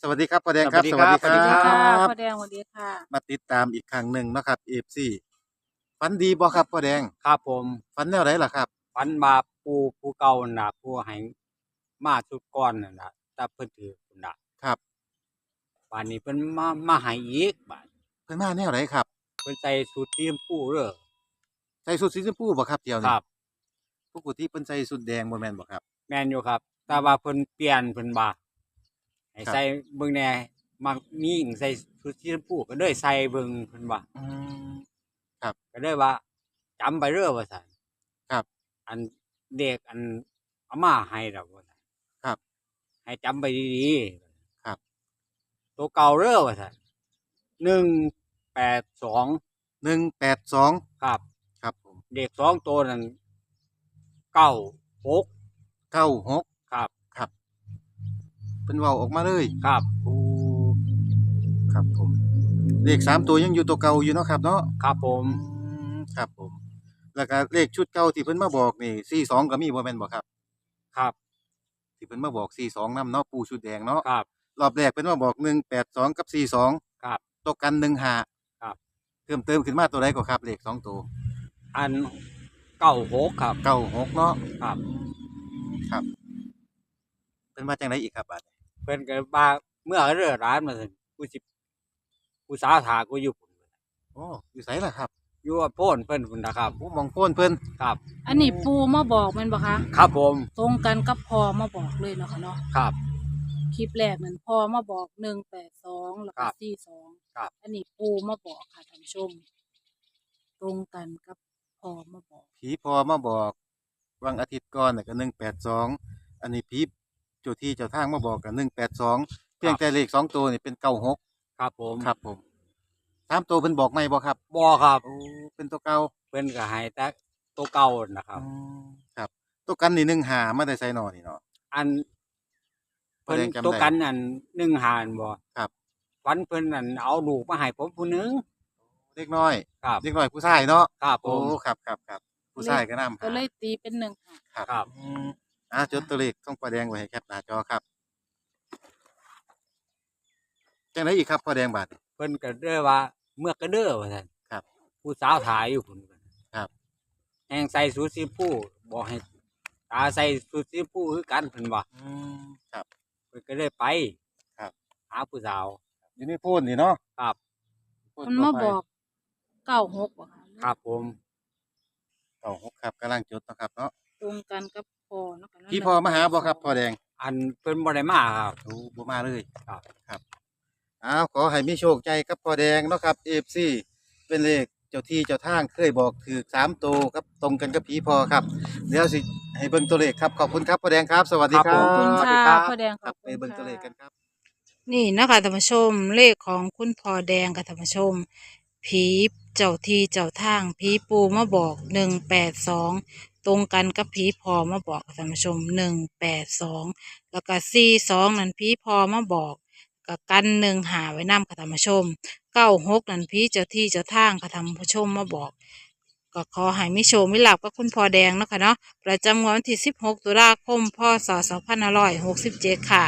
สวัสดีครับพ่อแดงครับ สวัสดีครับสวัสดีคสวัสดีครัรับบพ่อแดงสวัสดีค่ะ มาติดตามอีกครั้งหนึ่งเนาะครับเอฟซีฝันดีบ่ครับพ่อแดงครับผมฝันแนวไหนล่ะครับ ฝันมาปูผู้เก่าน่ะผู้ให้มาสุดก่อนน่ะนะแต่เพิ่นถือพุ่นน่ะครับบานนี้เพิ่นมามาให้อีกบาดเพิ่นมาแนวไหนครับเพิ่นใส่สูทสีชมพูเด้อใส่สุดสีชมพูบ่ครับเที่ยวคนี้รับ ปกติเพิ่นใส่สุดแดงบ่แม่นบ่ครับ แม่นอยู่ครับ แต่ว่าเพิ่นเปลี่ยนเพิ่นว่า ให้ครับใส่เบิ่งแหน่มักมีหญิงใส่ชุดสีชมพูก็เลยใส่เบิ่งเพิ่นว่าอืม ก็เลยว่าจำไปเด้อว่าซั่นครับอันเด็กอันเอามาให้ดอกว่าซั่นครับให้จำไปดีๆครับ ตัวเก่าเด้อว่าซั่นหนึ่งแปดสอง182ครับ ครับผมเด็กสองตัวนั้นเก้าหก96ครับครับ เพิ่นเว้าออกมาเลยครับโอ้ครับผมเลขสามตัวยังอยู่ตัวเก่าอยู่เนาะครับ เนาะครับผมอืมครับผม แล้วก็เลขชุดเก่าที่เพิ่นมาบอกนี่42ก็มีบ่แม่นบ่ครับ ครับที่เพิ่นมาบอก42นำเนาะปูชุดแดงเนาะครับ รอบแรกเพิ่นมาบอก182กับ42ครับตกกัน15ครับ เพิ่มเติมขึ้นมาตัวใดก็ครับเลขสองตัวอันเก้าหกครับ96เนาะครับ ครับเพิ่นมาจังไดอีกครับบัดนี้เพิ่นก็บ่าเมื่อเรือร้านมาซั่นกูสิกูสาวถากูอยู่พุ่นโอ้อยู่ไสล่ะครับอยู่ว่าโพนเพิ่นพุ่นนะครับโอ้มองโพ้นเพิ่นครับ อันนี้ปูมาบอกแมันบ่คะครับผมตรงกันกับพอมาบอกเลยเนาะค่ะเนาะครับ คลิปแรกนั่นพอมาบอกหนึ่งแปดสองแล้วครัก็บสี่สองครับ อันนี้ปูมาบอกค่ะท่านผู้ชม ตรงกันกับพอมาบอกผีพอมาบอกวันอาทิตย์ก่อนน่ะก็182อันนี้ผี เจ้าที่เจ้าทางมาบอกก็182เพียงแต่เลขสองตัวนี่เป็น96ครับผมครับผมสามตัวเพิ่นบอกไหมบ่ครับบ่ครับโอ้เป็นตัวเก่าเพิ่นก็ให้แต่ตัวเก่านะครับ อืมครับตัวกันนี่หนึ่งหามาได้ใส่หนอนี่เนาะ อันแสดงจำได้ตัวกันอันหนึ่งหานบ่ครับฟันเพิ่นอันเอาลูกมาให้ผมผู้หนึงเล็กน้อยครับเล็กน้อยผู้ชายเนาะครับผโอ้ม ครับครับครับผู้ชายก็นำก็เลยตีเป็นหนึ่งค่ะครับครับอืม อ่าจดตัวเลขต้องประแดงไว้ให้แคปหน้าจอครับจังไดอีกครับพ่อแดงบาดนี่เพิ่นก็เด้อว่า เมื่อกระเด้อว่าซั่นครับผู้สาวถ่ายอยู่พุ่นครับแฮงใส่สูทสีผู้บอกให้ตาใส่สูทสีผู้คือกันเพิ่นว่าอืมครับ เพิ่นก็เลยไปครับ หาผู้สาว อยู่ในโพูนนี่เนาะครับโพนมันมาบอกเก้าหกบ่คะครับผม เก้าหกครับกำลังจดเนาะครับเนาะตรงกันกับ พอเนาะค่ะเนะพี่พ่อมาหาบ่ครับพ่อแดงอันเพิ่นบ่ได้มาครับ โอ้บ่มาเลยครับ ครับอ้าวขอให้มีโชคใจกับพ่อแดงเนาะครับ FC เป็นเลขเจ้าที่เจ้าทางเคยบอกถือสามตัวครับตรงกันกับผีพอครับเดี๋ยวสิให้เบิ่งตัวเลขครับขอบคุณครับพ่อแดงครับ สวัสดีคครัรับบขอบคุณสวัสดีค่ะครับ พ่อแดงครับขไปอบคุณเบิ่งตัวเลขค่ะกันครับ นี่นะคะท่านผู้ชมเลขของคุณพ่อแดงกับท่านผู้ชม ผีเจ้าที่เจ้าทางผีปูมาบอกหนึ่งแปดสอง ตรงกันกับผีพอมาบอกกับท่านผู้ชมหนึ่งแปดสองแล้วก็สี่สองนั่นผีพอมาบอกกับกันหนึ่งหาไว้นำกับท่านผู้ชมเก้าหกนั่นผีเจ้าที่เจ้าทางกับท่านผู้ชมมาบอก ก็ขอให้มิโชคมิหลับกับคุณพ่อแดงเนาะคะเนาะประจำงวดวันที่สิบหกตุลาคมพศสองพันห้าร้อยหกสิบเจ็ดค่ะ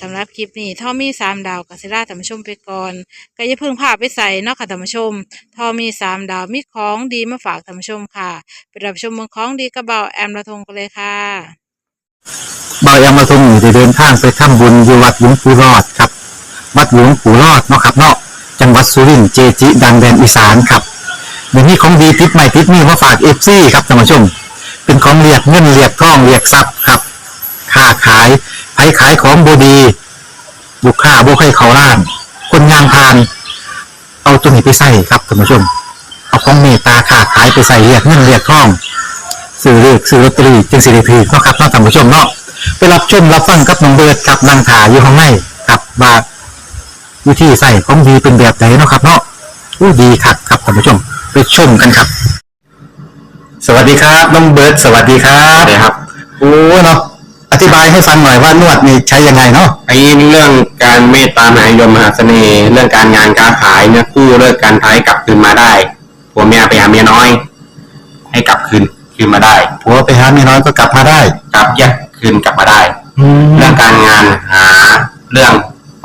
สำหรับคลิปนี้ท่อมีสามดาวกัสิล่านผู้ชมไปก่อนก็อย่าเพิ่งพาไปใส่นาะค่ะท่านผู้ชมท่อมีสามดาวมีของดีมาฝากท่านผู้ชมค่ะไปรับชมเมืองของดีกระเบาแอมระทงกันเลยค่ะเบายามาทงอยู่ได้เดินทางไปทำบุญอยู่วัดหลวงปู่รอดครับ วัดหลวงปู่รอดเนาะครับเนาะจังหวัดสุรินทร์เจจิ ดังแดนอีสานครับเดี๋ยวนี้ของดีติดใหม่ติดนี่มาฝากเอฟซีครับท่านผู้ชม เป็นของเรียกเงินเรียกทองเรียกทรัพย์ครับค้าขาย ไผขายของบดีลูกค้าบ่ให้เขาล้าน คนงานพาน เอาตัวนี้ไปใส่ครับท่านผู้ชม เอาของเมตตาค้าขายไปใส่เรียกเงินเรียกทองซื้อเลขซื้อลอตเตอรี่จึงสิริพีเนาะครับเนาะท่านผู้ชมเนาะไปรับชมรับฟังกับน้องเบิร์ดกับนางถาอยู่ข้างในกับว่าวิธีใส่ของดีเป็นแบบไหนเนาะครับเนาะอู้ดีคักครับท่านผู้ชม ไปชมกันครับ สวัสดีครับน้องเบิร์ดสวัสดีครับสวัสดีครับโอ้เนาะ อธิบายให้ฟังหน่อยว่านวดนี่ใช้ยังไงเนาะไอ้เรื่องการเมตตามหานิยมมหาเสน่ห์เรื่องการงานการขายเนี่ยกู้เลิกการท้ายกลับคืนมาได้ผัวเมียไปหาเมียน้อย ให้กลับคืนคืนมาได้ผัวไปหาเมียน้อยก็กลับมาได้กลับแยกคืนกลับมาได้แล้เรื่วองการงานหาเรื่อง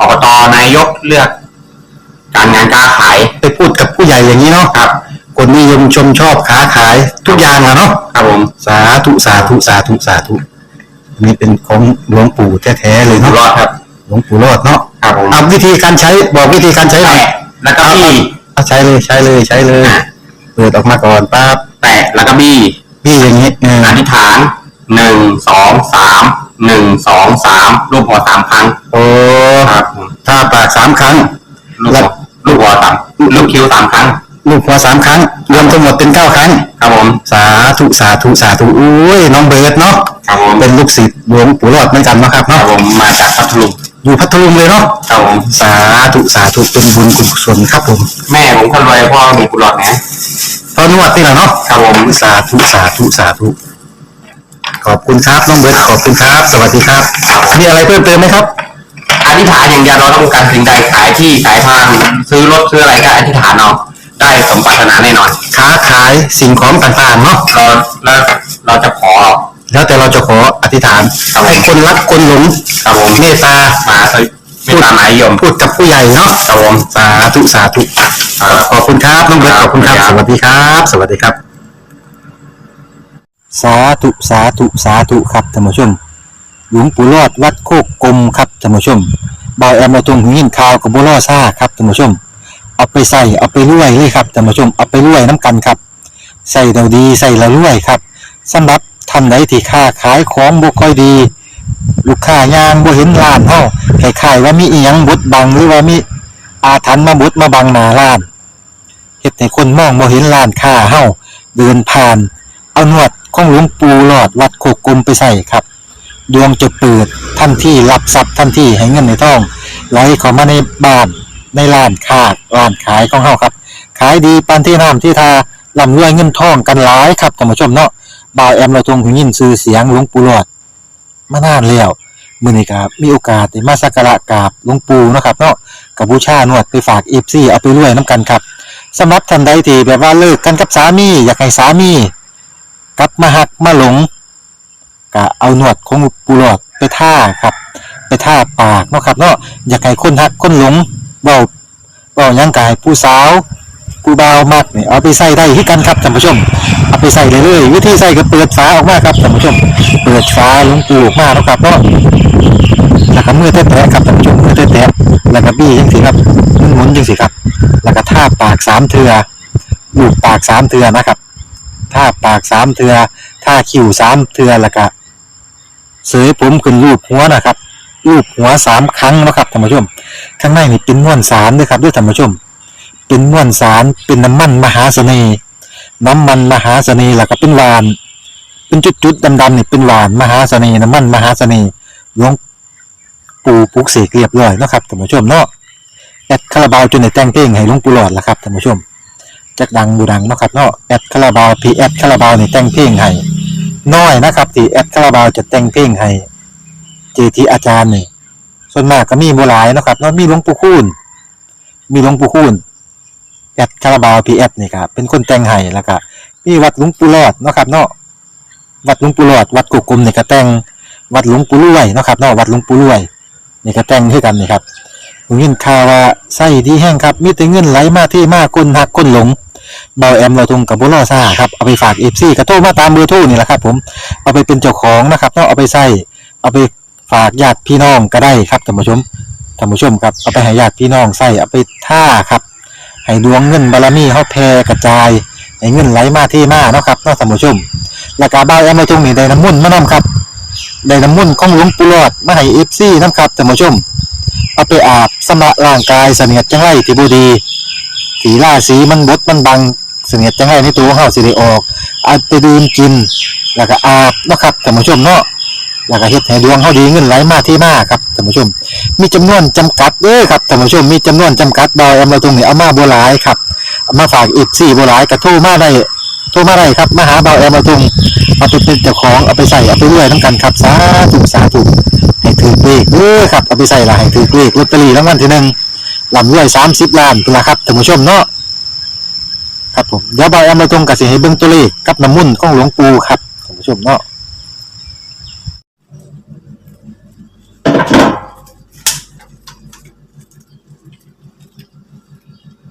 อบนายกเลือก การงานการขายไปพูดกับผู้ใหญ่อย่างนี้เนาะครับคนนิยมชมชอบค้าขายทุกอย่างอะเนาะครับผมสาธุสาธุสาธุสาธุอั นนี่เป็นของหลวงปู่แท้ๆเลยอยู่เนาะรอดครับ หลวงปู่รอดเนาะครับผมเอาวิธีการใช้บอกวิธีการใช้หน่อยแตะแล้วก็บี้เอาใช้เลยใช้เลยใช้เลยเปิดออกมาก่อนปั๊บแตะแล้วก็บี้พี่อย่างนี้เอออธิษฐานหนึ่งสองสามหนึ่งสองสามรูปหัวสามครั้งโอ้ครับผมถ้าปากสามครั้ง ลูกหัวลูกหัวสามลูกคิ้วสามครั้ง ลูกหัวสามครั้งรวมทั้งหมดเป็นเก้าครั้ง ครับผม สาธุสาธุสาธุอุ้ยน้องเบิร์ดเนาะครับผม เป็นลูกศิษย์หลวงปู่รอดเหมือนกันเนาะครับครับเนาะผมมาจากพัทลุงอยู่พัทลุงเลยเนาะครับผมสาธุสาธุเป็นบุญกุศลครับผมแม่ผมคนรวยพ่อมีกุหลาบนะตอนนวดนี่แหละเนาะครับผมสาธุสาธุสาธุขอบคุณครับน้องเบิร์ดขอบคุณครับ สวัสดีครับ มีอะไรเพิ่มเติมไหมครับ อธิษฐานอย่างเดียวเราต้องการสิ่งใดขายที่ขายทางซื้อรถซื้ออะไรก็อธิษฐานเอาได้สมปรารถนาแน่นอนค้าขายสิ่งของต่างๆเนาะเราแล้วเราจะขอ แล้วแต่เราจะขออธิษฐานให้คนรักคนหลงครับผมเมตตามาสวิไม่ตามหมายยมพูดกับผู้ใหญ่เนาะครับผมสาธุสาธุขอบคุณครับน้องเบิร์ตขอบคุณครับสวัสดีครับ สวัสดีครับ สาธุสาธุสาธุครับท่านผู้ชมหลวงปู่รอดวัดโคกกลมครับท่านผู้ชมบอยแอมมาตรงหูยินข่าวกับบัวล่อซ่าครับท่านผู้ชม เอาไปใส่เอาไปรวยเลยครับท่านผู้ชมเอาไปรวยน้ำกันครับใส่เราดีใส่เรารวยครับสำหรับท่านใดที่ค้าขายของบ่ค่อยดี ลูกค้ายางบ่เห็นร้านเฮาคล้ายๆว่ามีอีหยังบดบังหรือว่ามีอาถรรพ์มาบดมาบังหน้าร้านเฮ็ดให้คนมองบ่เห็นร้านค้าเฮาเดินผ่าน เอานวดของหลวงปู่หลอดวัดโคกกลมไปใส่ครับ ดวงจะเปิดทันที่รับทรัพย์ทันที่ให้เงินในท้องไหลเข้ามาในบ้านในร้านค้าร้านขายของเฮาครับ ขายดีปานที่น้ำที่ทาร่ำรวยเงินทองกันหลายครับท่านผู้ชมเนาะ บ่าวแอมเราทรงหูยินชื่อเสียงหลวงปู่หลอดมานานแล้วมื้อนี้ก็มีโอกาสได้มาสักการะกราบหลวงปู่นะครับเนาะกับบูชานวดไปฝาก FC เอาไปรวยน้ำกันครับสำหรับท่านใดที่แบบว่าเลิกกันกับสามี อยากให้สามีกลับมาหักมาหลงก็เอาหนวดของปูหลอดไปท่าครับ ไปท่าปากเนาะครับเนาะอยากให้คนหักคนหลงเบาเบายังกายผู้สาว ผู้บ่าวมักนี่เอาไปใส่ได้ที่กันครับท่านผู้ชม เอาไปใส่เลยเลยวิธีใส่ก็เปิดฝาออกมาครับท่านผู้ชม เปิดฝาลงปูออกมาเนาะครับเนาะแล้วก็มือแตะๆครับท่านผู้ชมมือแตะๆแล้วก็บี้จังสิครับหมุนๆจังสิครับ แล้วก็ท่าปากสามเทือลูบปากสามเทือนะครับท่าปากสามเทือท่าคิ้วสามเทือแล้วก็เสยผมขึ้นรูปหัวนะครับรูปหัวสามครั้งนะครับท่านผู้ชม ข้างในนี่เป็นม้วนสารด้วยครับด้วยท่านผู้ชม เป็นมวนสารเป็นน้ำมันมหาเสน่ห์น้ำมันมหาเสน่ห์แล้วก็เป็นหวาน เป็นจุดๆดำๆนี่เป็นหวานมหาเสน่ห์น้ำมันมหาเสน่ห์หลวงปู่ปุกเสกเรียบร้อยนะครับท่านผู้ชมเนาะแอดคาราบาวจนในแต่งเพลงให้หลวงปู่หลอดละครับท่านผู้ชมจักดังบูดังนะครับเนาะแอดคาราบาวพีแอดคาราบาวนี่แต่งเพลงให้น้อยนะครับที่แอดคาราบาวจะแต่งเพลงให้เจทีอาจารย์นี่ส่วนมากก็มีบ่หลายนะครับเนาะมีหลวงปู่คูณมีหลวงปู่คูณ แอดคาราบาวพีแอดนี่ครับเป็นคนแต่งให้แล้วก็มีวัดหลวงปู่รอดเนาะครับเนาะวัดหลวงปู่รอด วัดกุกกลมนี่ก็แต่งวัดหลวงปู่รวยเนาะครับเนาะวัดหลวงปู่รวยนี่ก็แต่งให้กันนี่ครับผมยินข่าวว่าไส้ดีแห้งครับมีแต่เงินไหลมาที่มากคนหักคนหลงเบาแอมเราทุงกับบุรอซ่าครับเอาไปฝากเอฟซีกระโทรมาตามเบอร์โทรนี่แหละครับ ผมเอาไปเป็นเจ้าของนะครับเนาะเอาไปใส่เอาไปฝากญาติพี่น้องก็ได้ครับท่านผู้ชมท่านผู้ชมครับเอาไปให้ญาติพี่น้องใส่เอาไปท่าครับ ให้ดวงเงินบารมีเฮาแผ่กระจายให้เงินไหลมาที่มาเนาะครับเนาะท่านผู้ชมแล้วก็เบาแอมเราทงนี่ได้น้ำมุ่นมานํครับได้น้ำมุ่นของหลวงปู่หลอดมาให้เอฟซีนํครับท่านผู้ชมเอาไปอาบสำระร่างกายเสนียดจังไรที่บูดีสีล่าสีมันบดมันบังเสนียดจังไรในตัวของเฮาสิได้ออกเอาไปดื่มกิน แล้วก็อาบเนาะครับท่านผู้ชมเนาะ แล้วก็เฮ็ดให้ดวงเฮาดีเงินไหลมาที่มาครับท่านผู้ชม มีจำนวนจำกัดเด้อครับท่านผู้ชมมีจำนวนจำกัดดอยเอามาตรงนี้เอามาบ่หลายครับอมาฝากอีก4บ่หลายก็โทรมาได้โทรมาได้ครับมาหาเบาแอมมาตรงเอาไปเป็นเจ้าของเอาไปใส่เอาไปรวยนํกันครับสาธุสาธุให้ถือเลขเด้อครับเอาไปใส่ละให้ถือเลขลอตเตอรี่รางวัลที่หนึ่งลำรวยสามสิบล้านเป็นละครับท่านผู้ชมเนาะครับผมเดี๋ยวบอยเอามาตรงกับสิให้เบิ่งตัวเลขกับน้ำมุ่นของหลวงปู่ครับท่านผู้ชมเนาะ